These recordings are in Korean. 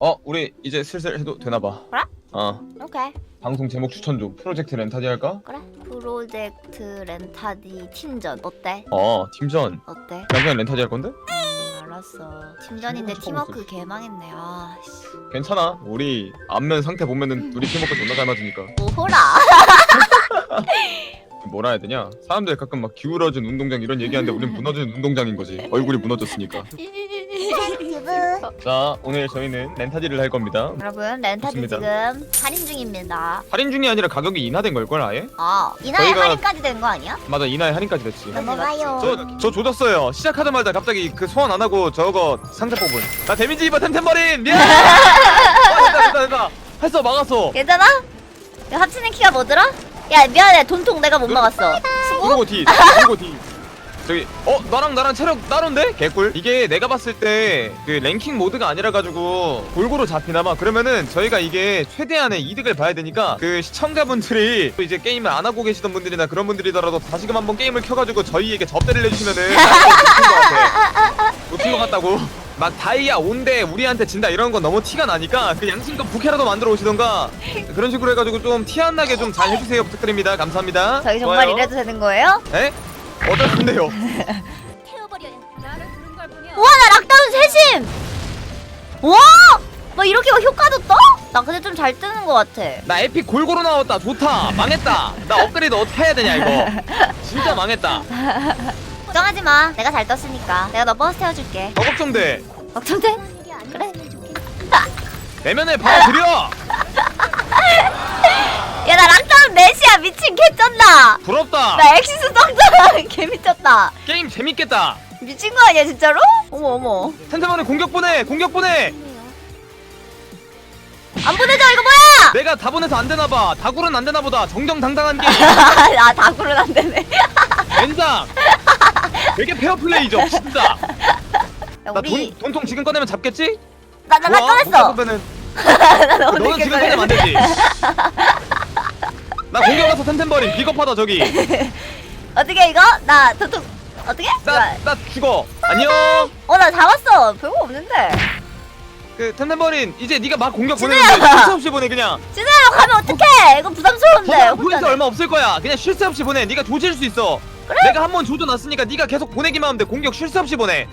어 우리 이제 슬슬 해도 되나봐. 그래? 어. 오케이. 방송 제목 추천 좀. 프로젝트 렌타디 할까? 그래. 프로젝트 렌타디 팀전 어때? 어 팀전. 어때? 나 그냥 렌타디 할 건데? 음, 알았어. 팀전인데 팀워크. 개망했네 아 씨. 괜찮아. 우리 안면 상태 보면은 우리 팀워크 존나 잘 맞으니까. 뭐호라. 뭐라 해야 되냐? 사람들 가끔 막 기울어진 운동장 이런 얘기하는데 우린 무너지는 운동장인 거지. 얼굴이 무너졌으니까 자 오늘 저희는 렌타디를 할 겁니다. 여러분 렌타디 좋습니다. 지금 할인 중입니다. 할인 중이 아니라 가격이 인하된 걸걸 아예? 아 이날에 저희가- 할인까지 된 거 아니야? 맞아 인하에 할인까지 됐지. 넘어가요. 저, 저 조졌어요. 시작하자마자 갑자기 그 소환 안 하고 저거 상자 뽑은. 나 데미지 입어 템템버린! 미안! 아, 됐다 됐다 됐다. 했어 막았어. 괜찮아? 합치는 키가 뭐더라? 야 미안해. 돈통 내가 못 막았어. 그리고 뒤 그리고 뒤 저기 어 나랑 나랑 체력 따로인데? 개꿀. 이게 내가 봤을 때 그 랭킹 모드가 아니라 가지고 골고루 잡히나봐. 그러면은 저희가 이게 최대한의 이득을 봐야 되니까 그 시청자분들이 또 이제 게임을 안 하고 계시던 분들이나 그런 분들이더라도 다시금 한번 게임을 켜가지고 저희에게 접대를 해주시면은 놓친 것 같다고. 막 다이아 온대 우리한테 진다 이런 건 너무 티가 나니까 그 양심껏 부캐라도 만들어 오시던가 그런 식으로 해가지고 좀 티 안 나게 좀 잘 해주세요. 부탁드립니다. 감사합니다. 저희 정말 좋아요. 이래도 되는 거예요? 에? 어떨 건데요? 우와 나 락다운 세심! 와! 너 이렇게 막 효과도 떠? 나 근데 좀 잘 뜨는 것 같아. 나 에픽 골고루 나왔다. 좋다. 망했다. 나 업그레이드 어떻게 해야 되냐 이거. 진짜 망했다. 걱정하지 마. 내가 잘 떴으니까. 내가 너 버스 태워줄게. 더 걱정돼. 걱정돼? 그래? 내면에 바로 들여! 야 나 넷이야 미친 개쩐다. 부럽다. 나 엑시스 떴잖아 개 미쳤다. 게임 재밌겠다. 미친 거 아니야 진짜로? 어머 어머. 텐트만에 공격 보내 공격 보내. 안 보내줘 이거 뭐야? 내가 다 보내서 안 되나 봐. 다굴은 안 되나 보다. 정정당당한 게임 아 다구는 안 되네. 젠장. 되게 페어 플레이죠 진짜. 야, 나 우리 돈, 돈통 지금 꺼내면 잡겠지? 나나나 꺼냈어. 그러면은 나는 너는 지금 꺼내면 안 되지 나 공격 가서 텐텐버린. 비겁하다 저기. 어떻게 이거? 나 도통 어떻게? 나, 나 죽어. 안녕. 어나 잡았어. 별거 없는데. 그 텐텐버린 이제 네가 막 공격 진우야! 보내는데 쉴새 없이 보내 그냥. 진우야 가면 어떡해? 이거 부담스러운데 포인트 혼자는. 얼마 없을 거야. 그냥 쉴새 없이 보내. 네가 조질 수 있어. 그래? 내가 한 번 조져놨으니까 네가 계속 보내기만 하면 돼. 공격 쉴새 없이 보내.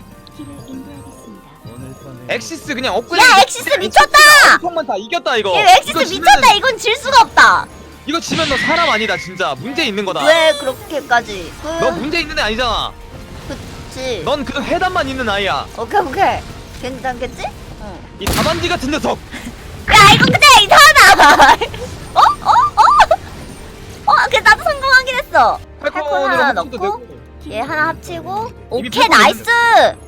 엑시스 그냥 업그레이드. 야 엑시스 미쳤다! 엄청 많다 이겼다 이거. 얘 엑시스 이거 미쳤다! 이건 질 수가 없다 이거 지면 너 사람 아니다 진짜. 문제 있는 거다. 왜 그렇게까지? 그 너 문제 있는 애 아니잖아. 그치. 넌그 해단만 있는 아이야. 오케이 오케이. 괜찮겠지? 응. 이 다반지 같은 녀석. 야 이거 근데 이상하다. 어? 어? 어? 어? 그 나도 성공하긴 했어. 팔콘 하나 넣고 얘 하나 합치고. 이미 오케이 팔콘 나이스!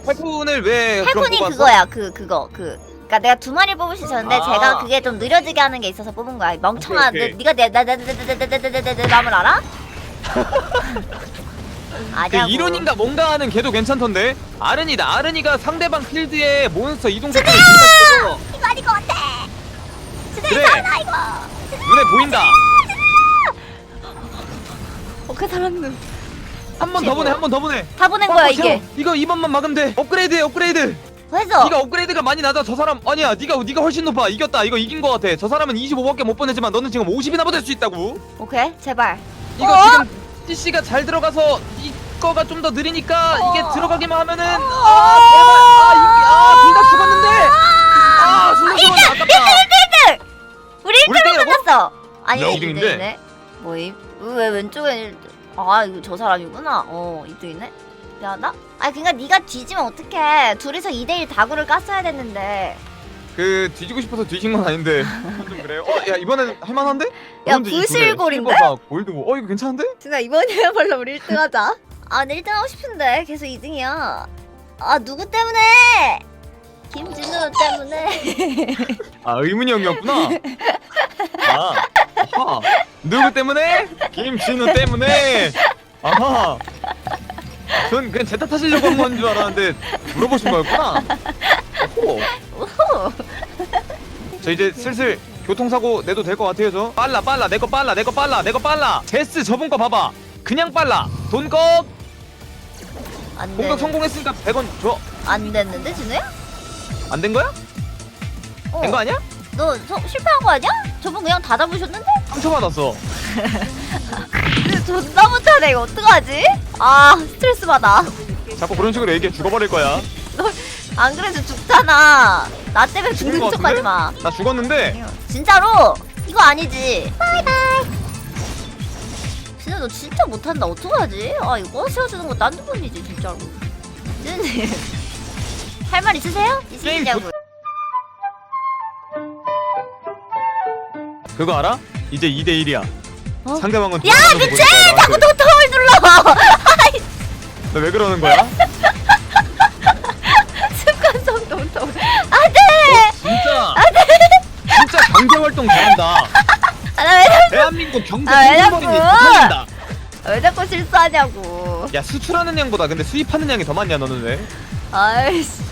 팔콘을 왜 그럼 팔콘이 뽑았어? 그거야 그 그거 그 그니까 내가 두 마리 뽑을 수 있었는데 아. 제가 그게 좀 느려지게 하는 게 있어서 뽑은 거야 멍청아 오케이, 오케이. 너, 네가 내내내내내내내내내 남을 알아? 그 아냐고 이론인가 뭔가 하는 걔도 괜찮던데 아른이다 아른이가 상대방 필드에 몬스터 이동 속도 이거 아닌 것 같아 진짜 그래. 이상하다 이거 눈에 보인다 오케이 살았는 한번 더 보내 한 번 더 보내 다 보낸 거야 어, 이게. 이거 이번만 막으면 돼 업그레이드해 업그레이드 그래서 네가 업그레이드가 많이 낮아 저 사람 아니야 네가 네가 훨씬 높아. 이겼다. 이거 이긴 거 같아. 저 사람은 25밖에 못 보내지만 너는 지금 50이나 보낼 수 있다고. 오케이 제발. 이거 어? 지금 CC가 잘 들어가서 이 거가 좀 더 느리니까 어. 이게 들어가기만 하면은 아 제발. 아이아둘 다 죽었는데. 아! 둘다 죽었는데 아깝다. 우리 우리 1등으로 땡이라고? 끝났어. 아니 나 이등인데? 2등이네 뭐임? 왜 왼쪽에 1등 아 이거 저 사람이구나. 어 2등이네 미안하다 아니 그니까 네가 뒤지면 어떡해. 둘이서 2대1 다구를 깠어야 됐는데. 그 뒤지고 싶어서 뒤진 건 아닌데. 좀 그래요? 어 야 이번엔 할만한데? 야, 부실골인데? 골드 어 이거 괜찮은데? 진짜 이번이야말로 우리 1등 하자. 아 근데 1등 하고 싶은데. 계속 2등이야. 아 누구 때문에? 김진우 때문에. 아 의문이 형이었구나. 아 아하. 누구 때문에? 김진우 때문에. 아하 전 그냥 제 탓 하시려고 한 건 줄 알았는데 물어보신 거였구나. 오호. 오호. 저 이제 슬슬 교통사고 내도 될 것 같아요 저. 빨라 빨라. 내 거 빨라 내 거 빨라 내 거 빨라. 제스 저분 거 봐봐. 그냥 빨라. 돈꺽 안 공격 되는 성공했으니까 100원 줘. 안 됐는데 진우야? 안 된 거야? 어. 된 거 아니야? 너 저, 실패한 거 아니야? 저분 그냥 다 잡으셨는데? 상처받았어. 근데 존나 못하네 이거. 어떡하지? 아 스트레스 받아. 자꾸 그런 식으로 얘기해. 죽어버릴 거야. 안 그래도 죽잖아. 나 때문에 죽는 척 하지 같은데? 마. 나 죽었는데? 진짜로? 이거 아니지? 바이바이. 진짜 너 진짜 못한다. 어떡하지? 아 이거 세워주는 거딴 부분이지 진짜로. 진님 할말 있으세요? 있으시냐고 그거 알아? 이제 2대 1이야 어? 상대방은 야 미친! 자꾸 도통을 눌러 너왜 그러는 거야? 습관성 도통 안돼 진짜 진짜 경제 활동 잘한다 아나 왜, 자꾸- 대한민국 경제 아, 왜 자꾸? 못하는다 왜 자꾸 실수하냐고 야 수출하는 양보다 근데 수입하는 양이 더 많냐 너는 왜? 아이씨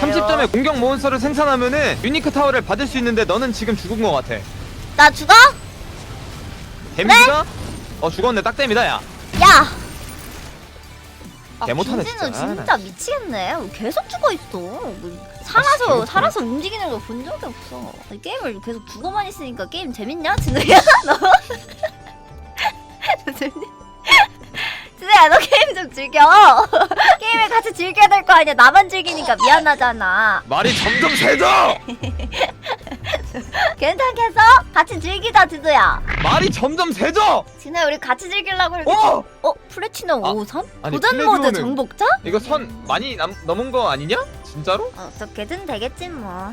30점의 공격 몬스터를 생산하면은 유니크 타워를 받을 수 있는데 너는 지금 죽은 거 같아 나 죽어? 데미지가? 어 죽었네 딱 데미다 야 야! 아, 개 못하네, 김진우 진짜. 진짜 미치겠네. 계속 죽어 있어. 뭐, 살아서 개 못하네. 살아서 움직이는 걸 본 적이 없어. 이 게임을 계속 죽어만 있으니까 게임 재밌냐, 진우야? 너? 너 재밌니? 진우야, 너 게임 좀 즐겨. 게임을 같이 즐겨야 될 거 아니야. 나만 즐기니까 미안하잖아. 말이 점점 세져 괜찮겠어? 같이 즐기자, 진우야. 말이 점점 세져 진우야, 우리 같이 즐기려고 이렇게. 어! 어? 플래티넘 아, 5선? 아니, 도전 모드 플래티넘은- 정복자? 이거 선 많이 남, 넘은 거 아니냐? 진짜로? 어떻게든 되겠지 뭐.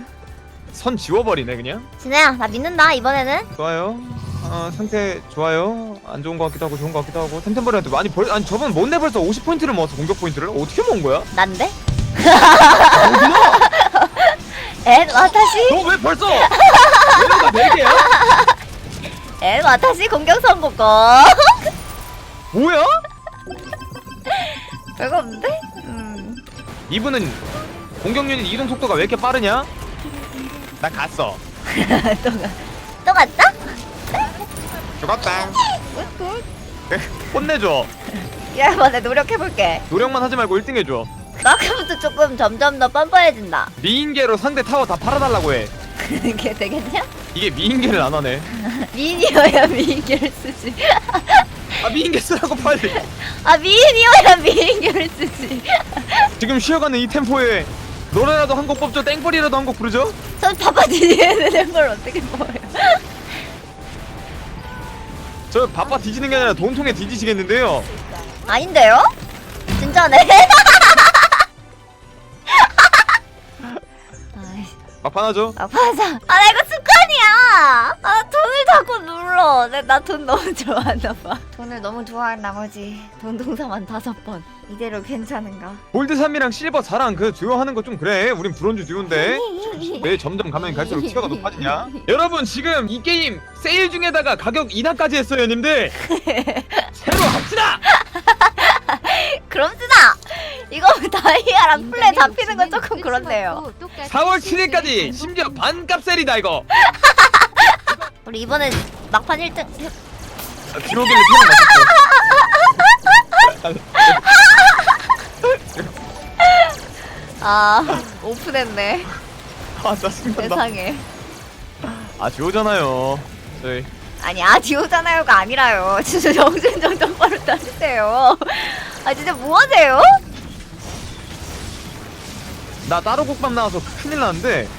선 지워버리네 그냥 진우야, 나 믿는다 이번에는. 좋아요 어, 상태 좋아요 안 좋은 거 같기도 하고 좋은 거 같기도 하고 템템버리한테 많이 벌 아니 저번 뭔데 벌써 50 포인트를 먹었어 공격 포인트를 어떻게 먹은 거야? 난데? 에, 와타시? 너왜 벌써 얘네가 4개야? 에, 와타시 공격 성공고. 뭐야? 별거 없는데? 음. 이분은 공격 유닛 이동 속도가 왜 이렇게 빠르냐? 나 갔어 또, 가- 또 갔다? 죽었다 굿굿. 혼내줘 내가 노력해볼게. 노력만 하지 말고 1등 해줘 아까부터 조금 점점 더 뻔뻔해진다. 미인계로 상대 타워 다 팔아달라고 해 이게 되겠냐? 이게 미인계를 안 하네 미인이어야 미인계를 쓰지. 아 미인계 쓰라고 빨리 아, 미인이어야 미인계를 쓰지. 지금 쉬어가는 이 템포에 노래라도 한 곡 뽑죠 땡벌이라도 한 곡 부르죠 전 바빠지는 되는 걸 어떻게 보여. 저 바빠 뒤지는 게 아니라 돈통에 뒤지시겠는데요 아닌데요? 진짜네? 막판하죠. 아 맞아 아 나 이거 습관이야. 아 돈을 자꾸 눌러. 나돈 너무 좋아하나 봐. 돈을 너무 좋아한 나머지 돈 동사만 다섯 번. 이대로 괜찮은가? 골드 3이랑 실버 4랑 그 듀오 하는 거 좀 그래. 우린 브론즈 듀오인데. 왜 점점 가면 갈수록 티어가 높아지냐? 여러분 지금 이 게임 세일 중에다가 가격 인하까지 했어요 님들. 새로 합시다 다이아랑 플레 잡히는 건 조금 그렇네요. 4월 7일까지 심지어 반값 세일이다 이거. 우리 이번에 막판 1등. 아, 들어오길래 아 오픈했네. 맞췄어 아 짜증난다. 세상에. 아 듀오잖아요. 저희 아니 아디오잖아요가 아니라요. 진짜 정신정 똑바로 따지세요. 아 진짜 뭐하세요? 나 따로 국밥 나와서 큰일 났는데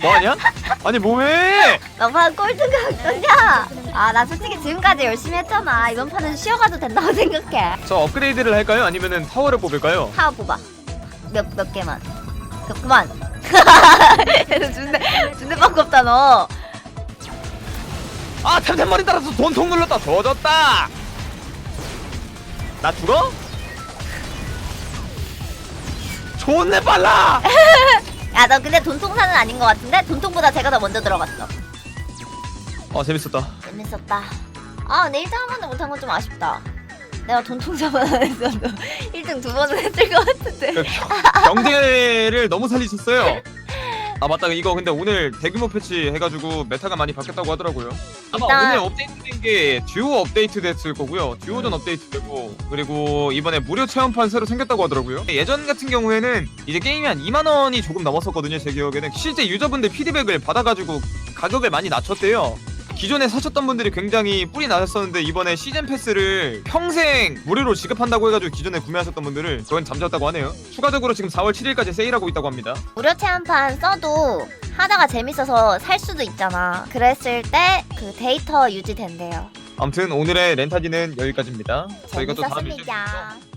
뭐하냐? 아니 뭐해? 너판 꼴등가 어떠냐? 아, 나 솔직히 지금까지 열심히 했잖아. 이번 판은 쉬어가도 된다고 생각해. 저 업그레이드를 할까요? 아니면은 타워를 뽑을까요? 타워 뽑아. 몇, 몇 개만. 그, 그만. 얘는 준대, 준대 밖에 없다, 너. 아 템템머리 따라서 돈통 눌렀다 조졌다 나 죽어? 존내 빨라 야, 너 근데 돈통사는 아닌 것 같은데? 돈통보다 제가 더 먼저 들어갔어. 아 재밌었다 재밌었다. 아, 근데 1등 한 번도 못한 건 좀 아쉽다. 내가 돈통사만 안 했어도 1등 두 번은 했을 것 같은데. 그 경- 경제를 너무 살리셨어요 아 맞다. 이거 근데 오늘 대규모 패치 해가지고 메타가 많이 바뀌었다고 하더라고요. 아마 일단- 오늘 업데이트된 게 듀오 업데이트 됐을 거고요. 듀오전 업데이트 되고 그리고 이번에 무료 체험판 새로 생겼다고 하더라고요. 예전 같은 경우에는 이제 게임이 한 2만원이 조금 넘었었거든요 제 기억에는. 실제 유저분들 피드백을 받아가지고 가격을 많이 낮췄대요 기존에 사셨던 분들이 굉장히 뿔이 나셨었는데 이번에 시즌 패스를 평생 무료로 지급한다고 해가지고 기존에 구매하셨던 분들을 저건 잠졌다고 하네요 추가적으로 지금 4월 7일까지 세일하고 있다고 합니다 무료 체험판 써도 하다가 재밌어서 살 수도 있잖아. 그랬을 때 그 데이터 유지된대요. 아무튼 오늘의 렌타디는 여기까지입니다. 저희가 또 다음. 재밌었습니다.